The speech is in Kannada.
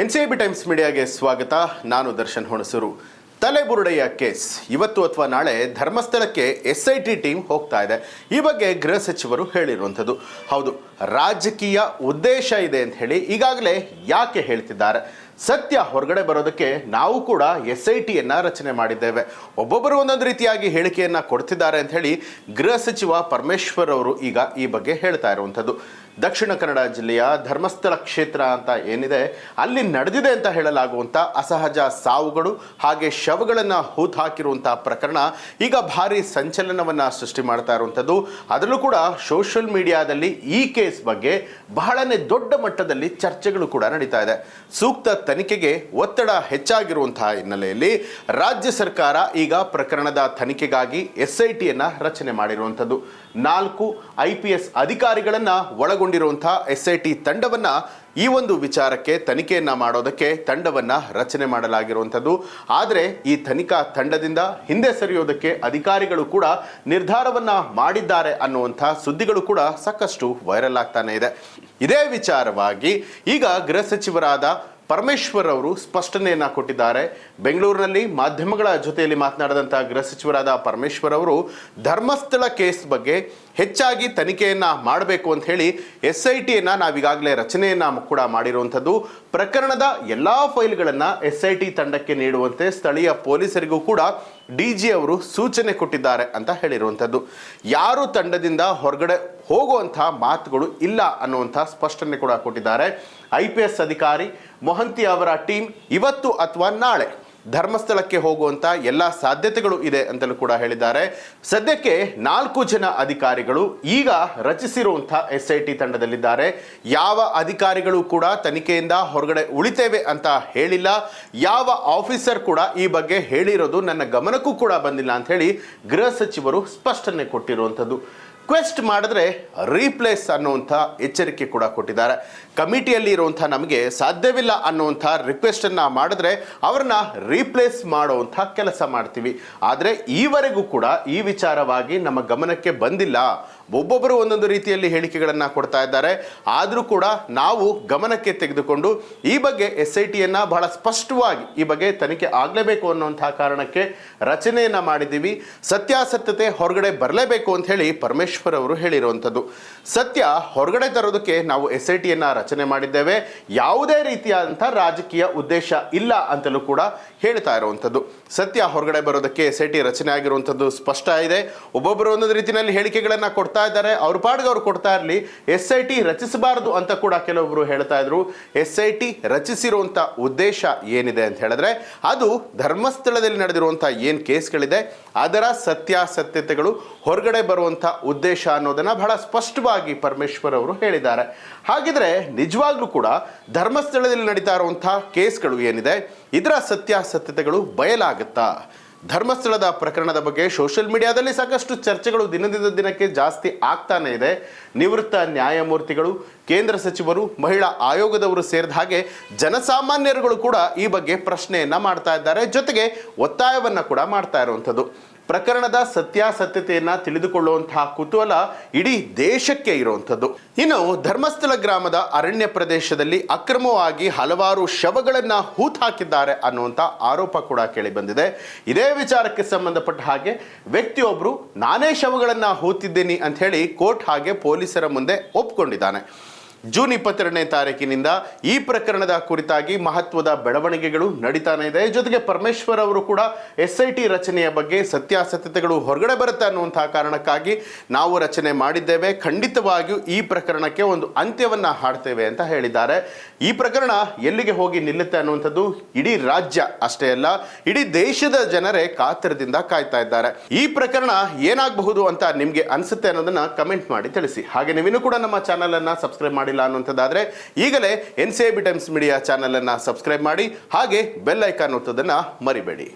ಎನ್ ಸಿ ಬಿ ಟೈಮ್ಸ್ ಮೀಡಿಯಾಗೆ ಸ್ವಾಗತ. ನಾನು ದರ್ಶನ್ ಹುಣಸೂರು. ತಲೆಬುರುಡೆಯ ಕೇಸ್. ಇವತ್ತು ಅಥವಾ ನಾಳೆ ಧರ್ಮಸ್ಥಳಕ್ಕೆ ಎಸ್ ಐ ಟಿ ಟೀಮ್ ಹೋಗ್ತಾ ಇದೆ. ಈ ಬಗ್ಗೆ ಗೃಹ ಸಚಿವರು ಹೇಳಿರುವಂಥದ್ದು. ಹೌದು, ರಾಜಕೀಯ ಉದ್ದೇಶ ಇದೆ ಅಂತ ಹೇಳಿ ಈಗಾಗಲೇ ಯಾಕೆ ಹೇಳ್ತಿದ್ದಾರೆ? ಸತ್ಯ ಹೊರಗಡೆ ಬರೋದಕ್ಕೆ ನಾವು ಕೂಡ ಎಸ್ ಐ ಟಿಯನ್ನು ರಚನೆ ಮಾಡಿದ್ದೇವೆ. ಒಬ್ಬೊಬ್ಬರು ಒಂದೊಂದು ರೀತಿಯಾಗಿ ಹೇಳಿಕೆಯನ್ನು ಕೊಡ್ತಿದ್ದಾರೆ ಅಂತ ಹೇಳಿ ಗೃಹ ಸಚಿವ ಪರಮೇಶ್ವರ್ ಅವರು ಈಗ ಈ ಬಗ್ಗೆ ಹೇಳ್ತಾ ಇರುವಂಥದ್ದು. ದಕ್ಷಿಣ ಕನ್ನಡ ಜಿಲ್ಲೆಯ ಧರ್ಮಸ್ಥಳ ಕ್ಷೇತ್ರ ಅಂತ ಏನಿದೆ, ಅಲ್ಲಿ ನಡೆದಿದೆ ಅಂತ ಹೇಳಲಾಗುವಂಥ ಅಸಹಜ ಸಾವುಗಳು ಹಾಗೆ ಶವಗಳನ್ನು ಹೂತು ಹಾಕಿರುವಂಥ ಪ್ರಕರಣ ಈಗ ಭಾರಿ ಸಂಚಲನವನ್ನು ಸೃಷ್ಟಿ ಮಾಡ್ತಾ ಇರುವಂಥದ್ದು. ಅದರಲ್ಲೂ ಕೂಡ ಸೋಷಿಯಲ್ ಮೀಡಿಯಾದಲ್ಲಿ ಈ ಕೇಸ್ ಬಗ್ಗೆ ಬಹಳನೇ ದೊಡ್ಡ ಮಟ್ಟದಲ್ಲಿ ಚರ್ಚೆಗಳು ಕೂಡ ನಡೀತಾ ಇದೆ. ಸೂಕ್ತ ತನಿಖೆಗೆ ಒತ್ತಡ ಹೆಚ್ಚಾಗಿರುವಂತಹ ಹಿನ್ನೆಲೆಯಲ್ಲಿ ರಾಜ್ಯ ಸರ್ಕಾರ ಈಗ ಪ್ರಕರಣದ ತನಿಖೆಗಾಗಿ ಎಸ್ ಐ ಟಿಯನ್ನು ರಚನೆ ಮಾಡಿರುವಂಥದ್ದು. ನಾಲ್ಕು ಐ ಪಿ ಎಸ್ ಅಧಿಕಾರಿಗಳನ್ನು ಒಳಗೊಂಡಿರುವಂತಹ ಎಸ್ ಐ ತಂಡವನ್ನು ಈ ಒಂದು ವಿಚಾರಕ್ಕೆ ತನಿಖೆಯನ್ನು ಮಾಡೋದಕ್ಕೆ ತಂಡವನ್ನು ರಚನೆ ಮಾಡಲಾಗಿರುವಂಥದ್ದು. ಆದರೆ ಈ ತನಿಖಾ ತಂಡದಿಂದ ಹಿಂದೆ ಸರಿಯೋದಕ್ಕೆ ಅಧಿಕಾರಿಗಳು ಕೂಡ ನಿರ್ಧಾರವನ್ನು ಮಾಡಿದ್ದಾರೆ ಅನ್ನುವಂಥ ಸುದ್ದಿಗಳು ಕೂಡ ಸಾಕಷ್ಟು ವೈರಲ್ ಆಗ್ತಾನೆ ಇದೆ. ಇದೇ ವಿಚಾರವಾಗಿ ಈಗ ಗೃಹ ಸಚಿವರಾದ ಪರಮೇಶ್ವರ್ ಅವರು ಸ್ಪಷ್ಟನೆಯನ್ನು ಕೊಟ್ಟಿದ್ದಾರೆ. ಬೆಂಗಳೂರಿನಲ್ಲಿ ಮಾಧ್ಯಮಗಳ ಜೊತೆಯಲ್ಲಿ ಮಾತನಾಡಿದಂಥ ಗೃಹ ಸಚಿವರಾದ ಪರಮೇಶ್ವರ್ ಅವರು, ಧರ್ಮಸ್ಥಳ ಕೇಸ್ ಬಗ್ಗೆ ಹೆಚ್ಚಾಗಿ ತನಿಖೆಯನ್ನ ಮಾಡಬೇಕು ಅಂತ ಹೇಳಿ ಎಸ್ ಐ ಟಿಯನ್ನು ನಾವೀಗಾಗಲೇ ರಚನೆಯನ್ನ ಕೂಡ ಮಾಡಿರುವಂಥದ್ದು. ಪ್ರಕರಣದ ಎಲ್ಲ ಫೈಲ್ಗಳನ್ನು ಎಸ್ ಐ ಟಿ ತಂಡಕ್ಕೆ ನೀಡುವಂತೆ ಸ್ಥಳೀಯ ಪೊಲೀಸರಿಗೂ ಕೂಡ ಡಿ ಜಿ ಅವರು ಸೂಚನೆ ಕೊಟ್ಟಿದ್ದಾರೆ ಅಂತ ಹೇಳಿರುವಂಥದ್ದು. ಯಾರು ತಂಡದಿಂದ ಹೊರಗಡೆ ಹೋಗುವಂಥ ಮಾತುಗಳು ಇಲ್ಲ ಅನ್ನುವಂಥ ಸ್ಪಷ್ಟನೆ ಕೂಡ ಕೊಟ್ಟಿದ್ದಾರೆ. ಐ ಪಿ ಎಸ್ ಅಧಿಕಾರಿ ಮೊಹಂತಿ ಅವರ ಟೀಮ್ ಇವತ್ತು ಅಥವಾ ನಾಳೆ ಧರ್ಮಸ್ಥಳಕ್ಕೆ ಹೋಗುವಂತ ಎಲ್ಲ ಸಾಧ್ಯತೆಗಳು ಇದೆ ಅಂತಲೂ ಕೂಡ ಹೇಳಿದ್ದಾರೆ. ಸದ್ಯಕ್ಕೆ ನಾಲ್ಕು ಜನ ಅಧಿಕಾರಿಗಳು ಈಗ ರಚಿಸಿರುವಂಥ ಎಸ್ ಐ ಟಿ ತಂಡದಲ್ಲಿದ್ದಾರೆ. ಯಾವ ಅಧಿಕಾರಿಗಳು ಕೂಡ ತನಿಖೆಯಿಂದ ಹೊರಗಡೆ ಉಳಿತೇವೆ ಅಂತ ಹೇಳಿಲ್ಲ. ಯಾವ ಆಫೀಸರ್ ಕೂಡ ಈ ಬಗ್ಗೆ ಹೇಳಿರೋದು ನನ್ನ ಗಮನಕ್ಕೂ ಕೂಡ ಬಂದಿಲ್ಲ ಅಂತ ಹೇಳಿ ಗೃಹ ಸಚಿವರು ಸ್ಪಷ್ಟನೆ ಕೊಟ್ಟಿರುವಂಥದ್ದು. ರಿಕ್ವೆಸ್ಟ್ ಮಾಡಿದ್ರೆ ರೀಪ್ಲೇಸ್ ಅನ್ನುವಂಥ ಎಚ್ಚರಿಕೆ ಕೂಡ ಕೊಟ್ಟಿದ್ದಾರೆ. ಕಮಿಟಿಯಲ್ಲಿ ಇರುವಂಥ ನಮಗೆ ಸಾಧ್ಯವಿಲ್ಲ ಅನ್ನುವಂಥ ರಿಕ್ವೆಸ್ಟನ್ನು ಮಾಡಿದ್ರೆ ಅವ್ರನ್ನ ರೀಪ್ಲೇಸ್ ಮಾಡುವಂಥ ಕೆಲಸ ಮಾಡ್ತೀವಿ. ಆದರೆ ಈವರೆಗೂ ಕೂಡ ಈ ವಿಚಾರವಾಗಿ ನಮ್ಮ ಗಮನಕ್ಕೆ ಬಂದಿಲ್ಲ. ಒಬ್ಬೊಬ್ಬರು ಒಂದೊಂದು ರೀತಿಯಲ್ಲಿ ಹೇಳಿಕೆಗಳನ್ನು ಕೊಡ್ತಾ ಇದ್ದಾರೆ. ಆದರೂ ಕೂಡ ನಾವು ಗಮನಕ್ಕೆ ತೆಗೆದುಕೊಂಡು ಈ ಬಗ್ಗೆ ಎಸ್ ಐ ಟಿಯನ್ನು ಬಹಳ ಸ್ಪಷ್ಟವಾಗಿ ಈ ಬಗ್ಗೆ ತನಿಖೆ ಆಗಲೇಬೇಕು ಅನ್ನುವಂಥ ಕಾರಣಕ್ಕೆ ರಚನೆಯನ್ನು ಮಾಡಿದ್ದೀವಿ. ಸತ್ಯಾಸತ್ಯತೆ ಹೊರಗಡೆ ಬರಲೇಬೇಕು ಅಂತ ಹೇಳಿ ಪರಮೇಶ್ವರ್ ಅವರು ಹೇಳಿರುವಂಥದ್ದು. ಸತ್ಯ ಹೊರಗಡೆ ತರೋದಕ್ಕೆ ನಾವು ಎಸ್ ಐ ಟಿಯನ್ನು ರಚನೆ ಮಾಡಿದ್ದೇವೆ. ಯಾವುದೇ ರೀತಿಯಾದಂಥ ರಾಜಕೀಯ ಉದ್ದೇಶ ಇಲ್ಲ ಅಂತಲೂ ಕೂಡ ಹೇಳ್ತಾ ಇರುವಂಥದ್ದು. ಸತ್ಯ ಹೊರಗಡೆ ಬರೋದಕ್ಕೆ ಎಸ್ ಐ ಟಿ ರಚನೆ ಆಗಿರುವಂಥದ್ದು ಸ್ಪಷ್ಟ ಇದೆ. ಒಬ್ಬೊಬ್ಬರು ಒಂದೊಂದು ರೀತಿಯಲ್ಲಿ ಹೇಳಿಕೆಗಳನ್ನು ಕೊಡ್ತಾ ಇದ್ದಾರೆ. ಅವ್ರ ಪಾಡ್ಗೆ ಅವ್ರು ಕೊಡ್ತಾ ಇರಲಿ. ಎಸ್ ಐ ಟಿ ರಚಿಸಬಾರದು ಅಂತ ಕೂಡ ಕೆಲವೊಬ್ರು ಹೇಳ್ತಾ ಇದ್ರು. ಎಸ್ ಐ ಟಿ ರಚಿಸಿರುವಂಥ ಉದ್ದೇಶ ಏನಿದೆ ಅಂತ ಹೇಳಿದ್ರೆ, ಅದು ಧರ್ಮಸ್ಥಳದಲ್ಲಿ ನಡೆದಿರುವಂಥ ಏನು ಕೇಸ್ಗಳಿದೆ, ಅದರ ಸತ್ಯಾಸತ್ಯತೆಗಳು ಹೊರಗಡೆ ಬರುವಂಥ ಉದ್ದೇಶ ಅನ್ನೋದನ್ನ ಬಹಳ ಸ್ಪಷ್ಟವಾಗಿ ಪರಮೇಶ್ವರ್ ಅವರು ಹೇಳಿದ್ದಾರೆ. ಹಾಗಿದ್ರೆ ನಿಜವಾಗ್ಲೂ ಕೂಡ ಧರ್ಮಸ್ಥಳದಲ್ಲಿ ನಡೀತಾ ಇರುವಂತಹ ಕೇಸ್ಗಳು ಏನಿದೆ, ಇದರ ಸತ್ಯಾಸತ್ಯತೆಗಳು ಬಯಲಾಗುತ್ತಾ? ಧರ್ಮಸ್ಥಳದ ಪ್ರಕರಣದ ಬಗ್ಗೆ ಸೋಷಿಯಲ್ ಮೀಡಿಯಾದಲ್ಲಿ ಸಾಕಷ್ಟು ಚರ್ಚೆಗಳು ದಿನದಿಂದ ದಿನಕ್ಕೆ ಜಾಸ್ತಿ ಆಗ್ತಾನೆ ಇದೆ. ನಿವೃತ್ತ ನ್ಯಾಯಮೂರ್ತಿಗಳು, ಕೇಂದ್ರ ಸಚಿವರು, ಮಹಿಳಾ ಆಯೋಗದವರು ಸೇರಿದ ಹಾಗೆ ಜನಸಾಮಾನ್ಯರುಗಳು ಕೂಡ ಈ ಬಗ್ಗೆ ಪ್ರಶ್ನೆಯನ್ನ ಮಾಡ್ತಾ ಇದ್ದಾರೆ. ಜೊತೆಗೆ ಒತ್ತಾಯವನ್ನ ಕೂಡ ಮಾಡ್ತಾ ಇರುವಂಥದ್ದು. ಪ್ರಕರಣದ ಸತ್ಯಾಸತ್ಯತೆಯನ್ನು ತಿಳಿದುಕೊಳ್ಳುವಂತಹ ಕುತೂಹಲ ಇಡೀ ದೇಶಕ್ಕೆ ಇರುವಂಥದ್ದು. ಇನ್ನು ಧರ್ಮಸ್ಥಳ ಗ್ರಾಮದ ಅರಣ್ಯ ಪ್ರದೇಶದಲ್ಲಿ ಅಕ್ರಮವಾಗಿ ಹಲವಾರು ಶವಗಳನ್ನು ಹೂತ್ ಹಾಕಿದ್ದಾರೆ ಅನ್ನುವಂಥ ಆರೋಪ ಕೂಡ ಕೇಳಿ ಬಂದಿದೆ. ಇದೇ ವಿಚಾರಕ್ಕೆ ಸಂಬಂಧಪಟ್ಟ ಹಾಗೆ ವ್ಯಕ್ತಿಯೊಬ್ಬರು ನಾನೇ ಶವಗಳನ್ನು ಹೂತಿದ್ದೀನಿ ಅಂತ ಹೇಳಿ ಕೋರ್ಟ್ ಹಾಗೆ ಪೊಲೀಸರ ಮುಂದೆ ಒಪ್ಕೊಂಡಿದ್ದಾನೆ. ಜೂನ್ ಇಪ್ಪತ್ತೆರಡನೇ ತಾರೀಕಿನಿಂದ ಈ ಪ್ರಕರಣದ ಕುರಿತಾಗಿ ಮಹತ್ವದ ಬೆಳವಣಿಗೆಗಳು ನಡೀತಾನೆ ಇದೆ. ಜೊತೆಗೆ ಪರಮೇಶ್ವರ್ ಅವರು ಕೂಡ ಎಸ್ ಐ ಟಿ ರಚನೆಯ ಬಗ್ಗೆ ಸತ್ಯಾಸತ್ಯತೆಗಳು ಹೊರಗಡೆ ಬರುತ್ತೆ ಅನ್ನುವಂತಹ ಕಾರಣಕ್ಕಾಗಿ ನಾವು ರಚನೆ ಮಾಡಿದ್ದೇವೆ. ಖಂಡಿತವಾಗಿಯೂ ಈ ಪ್ರಕರಣಕ್ಕೆ ಒಂದು ಅಂತ್ಯವನ್ನ ಹಾಡ್ತೇವೆ ಅಂತ ಹೇಳಿದ್ದಾರೆ. ಈ ಪ್ರಕರಣ ಎಲ್ಲಿಗೆ ಹೋಗಿ ನಿಲ್ಲುತ್ತೆ ಅನ್ನುವಂಥದ್ದು ಇಡೀ ರಾಜ್ಯ ಅಷ್ಟೇ ಅಲ್ಲ, ಇಡೀ ದೇಶದ ಜನರೇ ಕಾತರದಿಂದ ಕಾಯ್ತಾ ಇದ್ದಾರೆ. ಈ ಪ್ರಕರಣ ಏನಾಗಬಹುದು ಅಂತ ನಿಮಗೆ ಅನಿಸುತ್ತೆ ಅನ್ನೋದನ್ನ ಕಮೆಂಟ್ ಮಾಡಿ ತಿಳಿಸಿ. ಹಾಗೆ ನೀವಿನ್ನೂ ಕೂಡ ನಮ್ಮ ಚಾನಲ್ ಅನ್ನ ಸಬ್ಸ್ಕ್ರೈಬ್ ಮಾಡಿಲ್ಲ ಅನ್ನುವಂಥದ್ದಾದರೆ ಈಗಲೇ N C I B Times Media ಚಾನಲನ್ನು ಸಬ್ಸ್ಕ್ರೈಬ್ ಮಾಡಿ ಹಾಗೆ ಬೆಲ್ ಐಕಾನ್ ಒತ್ತೋದನ್ನು ಮರಿಬೇಡಿ.